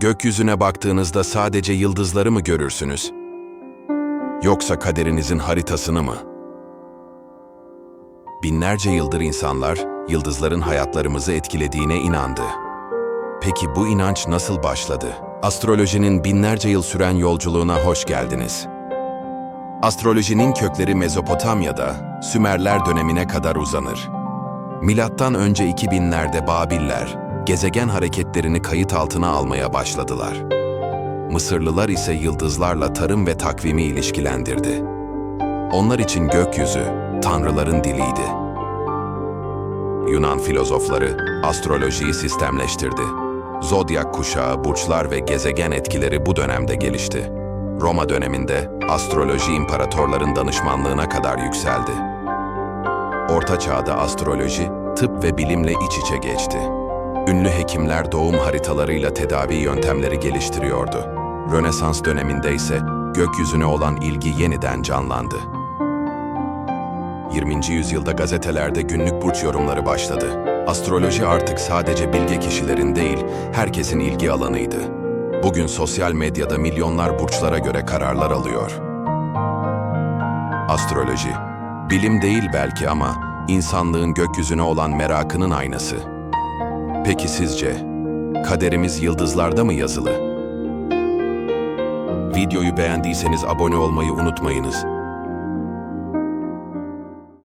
Gökyüzüne baktığınızda sadece yıldızları mı görürsünüz? Yoksa kaderinizin haritasını mı? Binlerce yıldır insanlar yıldızların hayatlarımızı etkilediğine inandı. Peki bu inanç nasıl başladı? Astrolojinin binlerce yıl süren yolculuğuna hoş geldiniz. Astrolojinin kökleri Mezopotamya'da Sümerler dönemine kadar uzanır. Milattan önce 2000'lerde Babiller gezegen hareketlerini kayıt altına almaya başladılar. Mısırlılar ise yıldızlarla tarım ve takvimi ilişkilendirdi. Onlar için gökyüzü tanrıların diliydi. Yunan filozofları astrolojiyi sistemleştirdi. Zodyak kuşağı, burçlar ve gezegen etkileri bu dönemde gelişti. Roma döneminde astroloji imparatorların danışmanlığına kadar yükseldi. Orta çağda astroloji, tıp ve bilimle iç içe geçti. Ünlü hekimler doğum haritalarıyla tedavi yöntemleri geliştiriyordu. Rönesans döneminde ise gökyüzüne olan ilgi yeniden canlandı. 20. yüzyılda gazetelerde günlük burç yorumları başladı. Astroloji artık sadece bilge kişilerin değil, herkesin ilgi alanıydı. Bugün sosyal medyada milyonlar burçlara göre kararlar alıyor. Astroloji, bilim değil belki ama insanlığın gökyüzüne olan merakının aynası. Peki sizce kaderimiz yıldızlarda mı yazılı? Videoyu beğendiyseniz abone olmayı unutmayınız.